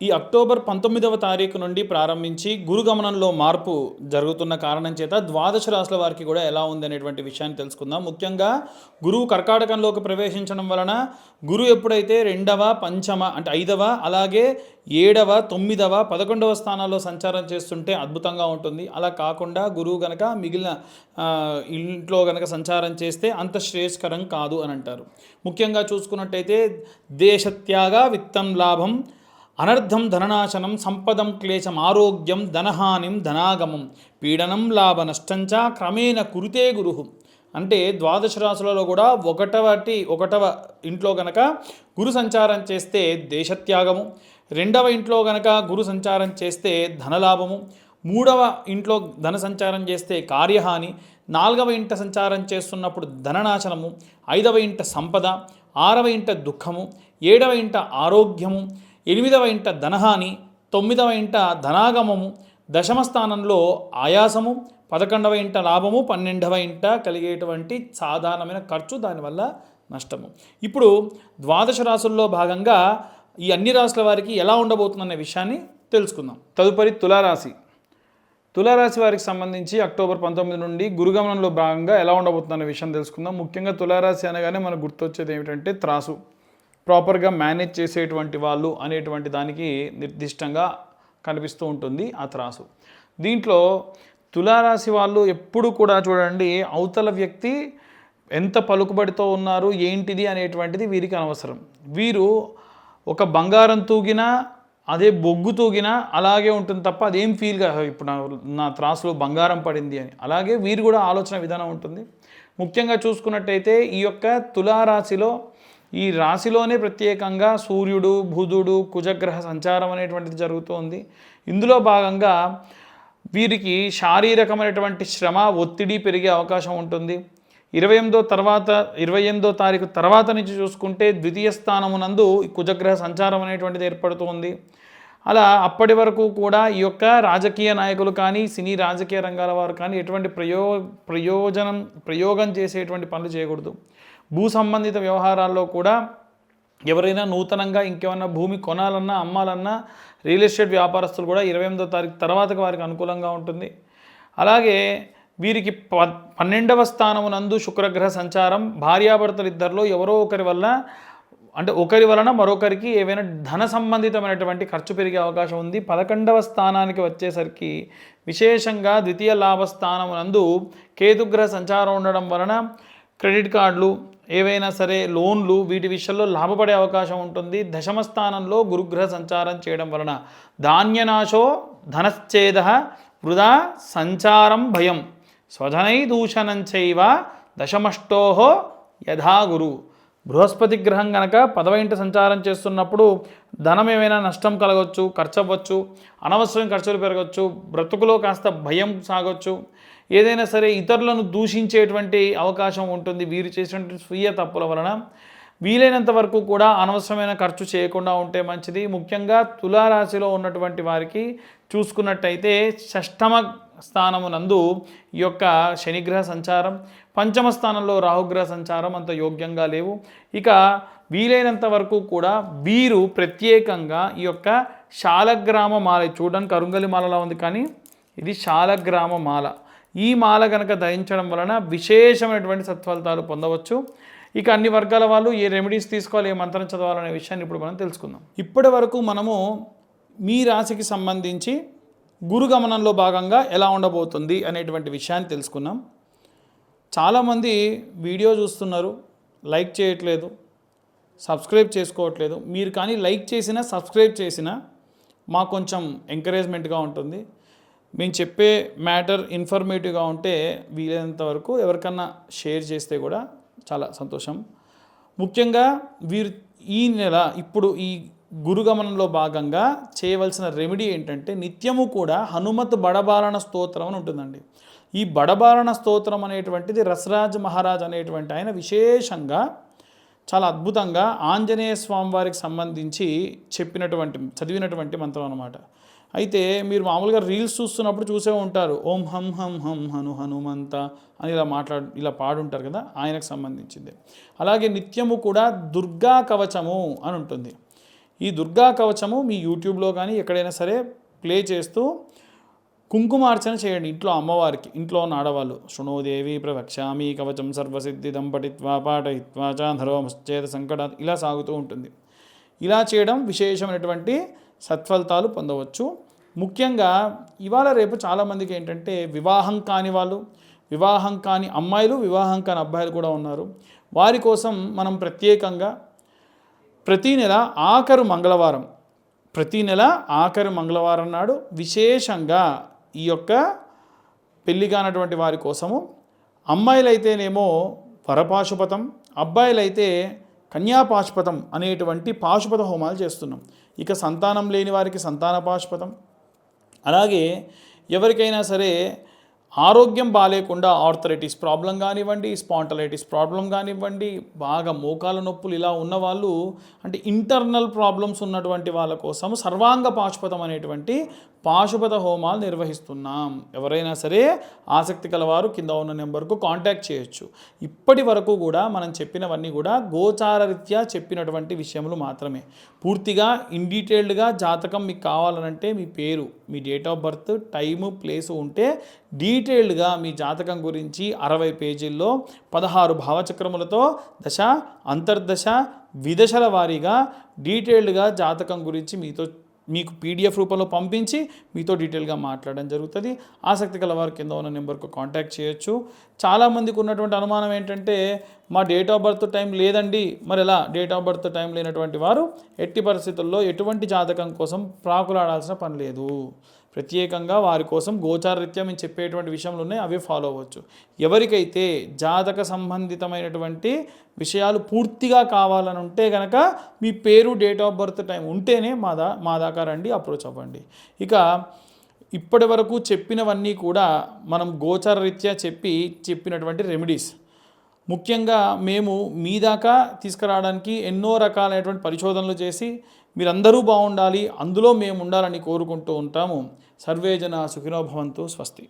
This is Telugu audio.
ఈ అక్టోబర్ పంతొమ్మిదవ తారీఖు నుండి ప్రారంభించి గురుగమనంలో మార్పు జరుగుతున్న కారణం చేత ద్వాదశ రాశుల వారికి కూడా ఎలా ఉంది అనేటువంటి విషయాన్ని తెలుసుకుందాం. ముఖ్యంగా గురువు కర్కాటకంలోకి ప్రవేశించడం వలన గురువు ఎప్పుడైతే రెండవ పంచమ అంటే ఐదవ అలాగే ఏడవ తొమ్మిదవ పదకొండవ స్థానాల్లో సంచారం చేస్తుంటే అద్భుతంగా ఉంటుంది. అలా కాకుండా గురువు గనక మిగిలిన ఇంట్లో గనక సంచారం చేస్తే అంత శ్రేయస్కరం కాదు అని అంటారు. ముఖ్యంగా చూసుకున్నట్టయితే దేశత్యాగ విత్తం లాభం అనర్థం ధననాశనం సంపదం క్లేశం ఆరోగ్యం ధనహానిం ధనాగమం పీడనం లాభ నష్టంచ క్రమేణ కురితే గురు. అంటే ద్వాదశ రాశులలో కూడా ఒకటవటి ఒకటవ ఇంట్లో గనక గురు సంచారం చేస్తే దేశత్యాగము రెండవ ఇంట్లో గనక గురు సంచారం చేస్తే ధనలాభము మూడవ ఇంట్లో ధన సంచారం చేస్తే కార్యహాని నాలుగవ ఇంట సంచారం చేస్తున్నప్పుడు ధననాశనము ఐదవ ఇంట సంపద ఆరవ ఇంట దుఃఖము ఏడవ ఇంట ఆరోగ్యము ఎనిమిదవ ఇంట ధనహాని తొమ్మిదవ ఇంట ధనాగమము దశమ స్థానంలో ఆయాసము పదకొండవ ఇంట లాభము పన్నెండవ ఇంట కలిగేటువంటి సాధారణమైన ఖర్చు దానివల్ల నష్టము. ఇప్పుడు ద్వాదశ రాసుల్లో భాగంగా ఈ అన్ని రాశుల వారికి ఎలా ఉండబోతుందనే విషయాన్ని తెలుసుకుందాం. తదుపరి తులారాశి. తులారాశి వారికి సంబంధించి అక్టోబర్ పంతొమ్మిది నుండి గురుగమనంలో భాగంగా ఎలా ఉండబోతుందనే విషయం తెలుసుకుందాం. ముఖ్యంగా తులారాశి అనగానే మనకు గుర్తొచ్చేది ఏమిటంటే త్రాసు. ప్రాపర్గా మేనేజ్ చేసేటువంటి వాళ్ళు అనేటువంటి దానికి నిర్దిష్టంగా కనిపిస్తూ ఉంటుంది ఆ త్రాసు. దీంట్లో తులారాశి వాళ్ళు ఎప్పుడు కూడా చూడండి అవతల వ్యక్తి ఎంత పలుకుబడితో ఉన్నారు ఏంటిది అనేటువంటిది వీరికి అనవసరం. వీరు ఒక బంగారం తూగినా అదే బొగ్గు తూగినా అలాగే ఉంటుంది తప్ప అదేం ఫీల్ కాదు. ఇప్పుడు నా నా త్రాసులో బంగారం పడింది అని. అలాగే వీరు కూడా ఆలోచన విధానం ఉంటుంది. ముఖ్యంగా చూసుకున్నట్టయితే ఈ యొక్క తులారాశిలో ఈ రాశిలోనే ప్రత్యేకంగా సూర్యుడు బుధుడు కుజగ్రహ సంచారం అనేటువంటిది జరుగుతోంది. ఇందులో భాగంగా వీరికి శారీరకమైనటువంటి శ్రమ ఒత్తిడి పెరిగే అవకాశం ఉంటుంది. ఇరవై ఎనిమిదో తర్వాత ఇరవై ఎనిమిదో తారీఖు తర్వాత నుంచి చూసుకుంటే ద్వితీయ స్థానమునందు కుజగ్రహ సంచారం అనేటువంటిది ఏర్పడుతుంది. అలా అప్పటి వరకు కూడా ఈ యొక్క రాజకీయ నాయకులు కానీ సినీ రాజకీయ రంగాల వారు కానీ ఎటువంటి ప్రయో ప్రయోజనం ప్రయోగం చేసేటువంటి పనులు చేయకూడదు. భూ సంబంధిత వ్యవహారాల్లో కూడా ఎవరైనా నూతనంగా ఇంకేమన్నా భూమి కొనాలన్నా అమ్మాలన్నా రియల్ ఎస్టేట్ వ్యాపారస్తులు కూడా ఇరవై ఎనిమిదో తారీఖు తర్వాతకి వారికి అనుకూలంగా ఉంటుంది. అలాగే వీరికి ప పన్నెండవ స్థానమునందు శుక్రగ్రహ సంచారం భార్యాభర్తలు ఇద్దరిలో ఎవరో ఒకరి వల్ల అంటే ఒకరి వలన మరొకరికి ఏవైనా ధన సంబంధితమైనటువంటి ఖర్చు పెరిగే అవకాశం ఉంది. పదకొండవ స్థానానికి వచ్చేసరికి విశేషంగా ద్వితీయ లాభ స్థానమునందు కేతుగ్రహ సంచారం ఉండడం వలన క్రెడిట్ కార్డులు ఏవైనా సరే లోన్లు వీటి విషయంలో లాభపడే అవకాశం ఉంటుంది. దశమ స్థానంలో గురుగ్రహ సంచారం చేయడం వలన ధాన్యనాశో ధనశ్చేద వృధా సంచారం భయం. స్వధనై దూషణంచైవ దశమష్టోహో యథా గురు. బృహస్పతి గ్రహం గనక పదవ ఇంట సంచారం చేస్తున్నప్పుడు ధనం ఏమైనా నష్టం కలగవచ్చు ఖర్చు అవ్వచ్చు అనవసరం ఖర్చులు పెరగవచ్చు బ్రతుకులో కాస్త భయం సాగొచ్చు. ఏదైనా సరే ఇతరులను దూషించేటువంటి అవకాశం ఉంటుంది. వీరు చేసినటువంటి స్వీయ తప్పుల వలన వీలైనంత వరకు కూడా అనవసరమైన ఖర్చు చేయకుండా ఉంటే మంచిది. ముఖ్యంగా తులారాశిలో ఉన్నటువంటి వారికి చూసుకున్నట్టయితే షష్టమ స్థానమునందు ఈ యొక్క శనిగ్రహ సంచారం పంచమ స్థానంలో రాహుగ్రహ సంచారం అంత యోగ్యంగా లేవు. ఇక వీలైనంత వరకు కూడా వీరు ప్రత్యేకంగా ఈ యొక్క శాలగ్రామ మాల చూడడానికి అరుంగలి మాలలా ఉంది కానీ ఇది శాలగ్రామ మాల. ఈ మాల కనుక ధరించడం వలన విశేషమైనటువంటి సత్ఫలితాలు పొందవచ్చు. ఇక అన్ని వర్గాల వాళ్ళు ఏ రెమెడీస్ తీసుకోవాలి ఏ మంత్రం చదవాలనే విషయాన్ని ఇప్పుడు మనం తెలుసుకుందాం. ఇప్పటి వరకు మనము మీ రాశికి సంబంధించి గురుగమనంలో భాగంగా ఎలా ఉండబోతుంది అనేటువంటి విషయాన్ని తెలుసుకున్నాం చాలామంది వీడియో చూస్తున్నారు లైక్ చేయట్లేదు సబ్స్క్రైబ్ చేసుకోవట్లేదు. మీరు కానీ లైక్ చేసినా సబ్స్క్రైబ్ చేసినా మాకు కొంచెం ఎంకరేజ్మెంట్గా ఉంటుంది. మేము చెప్పే మ్యాటర్ ఇన్ఫర్మేటివ్గా ఉంటే వీలైనంత వరకు ఎవరికన్నా షేర్ చేస్తే కూడా చాలా సంతోషం. ముఖ్యంగా వీరు ఈ నెల ఇప్పుడు ఈ గురుగమనంలో భాగంగా చేయవలసిన రెమెడీ ఏంటంటే నిత్యము కూడా హనుమత్ బడబారణ స్తోత్రం అని ఉంటుందండి. ఈ బడబారణ స్తోత్రం అనేటువంటిది రసరాజ్ మహారాజ్ అనేటువంటి ఆయన విశేషంగా చాలా అద్భుతంగా ఆంజనేయ స్వామి వారికి సంబంధించి చెప్పినటువంటి చదివినటువంటి మంత్రం అనమాట అయితే మీరు మామూలుగా రీల్స్ చూస్తున్నప్పుడు చూసే ఉంటారు. ఓం హం హం హం హను హనుమంత అని ఇలా మాట్లాడు ఇలా పాడుంటారు కదా ఆయనకు సంబంధించింది. అలాగే నిత్యము కూడా దుర్గా కవచము అని ఉంటుంది. ఈ దుర్గా కవచము మీ యూట్యూబ్లో కానీ ఎక్కడైనా సరే ప్లే చేస్తూ కుంకుమార్చన చేయండి. ఇంట్లో అమ్మవారికి ఇంట్లో ఉన్న ఆడవాళ్ళు. శృణోదేవి ప్రవక్ష్యామి కవచం సర్వసిద్ధి పఠిత్వా పాఠయిత్వా చాధరోమశ్చేత సంకట ఇలా సాగుతూ ఉంటుంది. ఇలా చేయడం విశేషమైనటువంటి సత్ఫలితాలు పొందవచ్చు. ముఖ్యంగా ఇవాళ రేపు చాలామందికి ఏంటంటే వివాహం కాని వాళ్ళు వివాహం కాని అమ్మాయిలు వివాహం కాని అబ్బాయిలు కూడా ఉన్నారు. వారి కోసం మనం ప్రత్యేకంగా ప్రతీ నెల ఆఖరు మంగళవారం ప్రతీ నెల ఆఖరి మంగళవారం నాడు విశేషంగా ఈ యొక్క పెళ్ళి కానటువంటి వారి కోసము అమ్మాయిలైతేనేమో వరపాశుపతం అబ్బాయిలైతే కన్యాపాశుపతం అనేటువంటి పాశుపత హోమాలు చేస్తున్నాం. ఇక సంతానం లేని వారికి సంతాన పాశుపతం అలాగే ఎవరికైనా సరే ఆరోగ్యం బాగాలేకుండా ఆర్థరైటిస్ ప్రాబ్లం కానివ్వండి స్పాంటలైటిస్ ప్రాబ్లం కానివ్వండి బాగా మోకాల నొప్పులు ఇలా ఉన్నవాళ్ళు అంటే ఇంటర్నల్ ప్రాబ్లమ్స్ ఉన్నటువంటి వాళ్ళ కోసం సర్వాంగ పాశుపతం అనేటువంటి పాశుపత హోమాలు నిర్వహిస్తున్నాం. ఎవరైనా సరే ఆసక్తి కలవారు కింద ఉన్న నెంబర్కు కాంటాక్ట్ చేయొచ్చు. ఇప్పటి వరకు కూడా మనం చెప్పినవన్నీ కూడా గోచారరీత్యా చెప్పినటువంటి విషయములు మాత్రమే. పూర్తిగా ఇన్ డీటెయిల్డ్గా జాతకం మీకు కావాలనంటే మీ పేరు మీ date of birth time place ఉంటే డీటెయిల్డ్గా మీ జాతకం గురించి అరవై పేజీల్లో పదహారు భావచక్రములతో దశ అంతర్దశ విదశల వారీగా డీటెయిల్డ్గా జాతకం గురించి మీతో మీకు పీడిఎఫ్ రూపంలో పంపించి మీతో డీటెయిల్గా మాట్లాడడం జరుగుతుంది. ఆసక్తి గల వారు కింద ఉన్న నెంబర్కు కాంటాక్ట్ చేయొచ్చు. చాలామందికి ఉన్నటువంటి అనుమానం ఏంటంటే మా డేట్ ఆఫ్ బర్త్ టైం లేదండి. మరి ఎలా? డేట్ ఆఫ్ బర్త్ టైం లేనటువంటి వారు ఎట్టి పరిస్థితుల్లో ఎటువంటి జాతకం కోసం ప్రాకులాడాల్సిన పని లేదు. ప్రత్యేకంగా వారి కోసం గోచారరీత్యా మేము చెప్పేటువంటి విషయంలో ఉన్నాయి అవే ఫాలో అవ్వచ్చు. ఎవరికైతే జాతక సంబంధితమైనటువంటి విషయాలు పూర్తిగా కావాలని ఉంటే కనుక మీ పేరు డేట్ ఆఫ్ బర్త్ టైం ఉంటేనే మా దా మా దాకా రండి అప్రోచ్ అవ్వండి. ఇక ఇప్పటి వరకు చెప్పినవన్నీ కూడా మనం గోచారరీత్యా చెప్పి చెప్పినటువంటి రెమెడీస్ ముఖ్యంగా మేము మీ దాకా తీసుకురావడానికి ఎన్నో రకాలైనటువంటి పరిశోధనలు చేసి మీరందరూ బాగుండాలి అందులో మేము ఉండాలని కోరుకుంటూ ఉంటాము. సర్వేజన సుఖినోభవంతో స్వస్తి.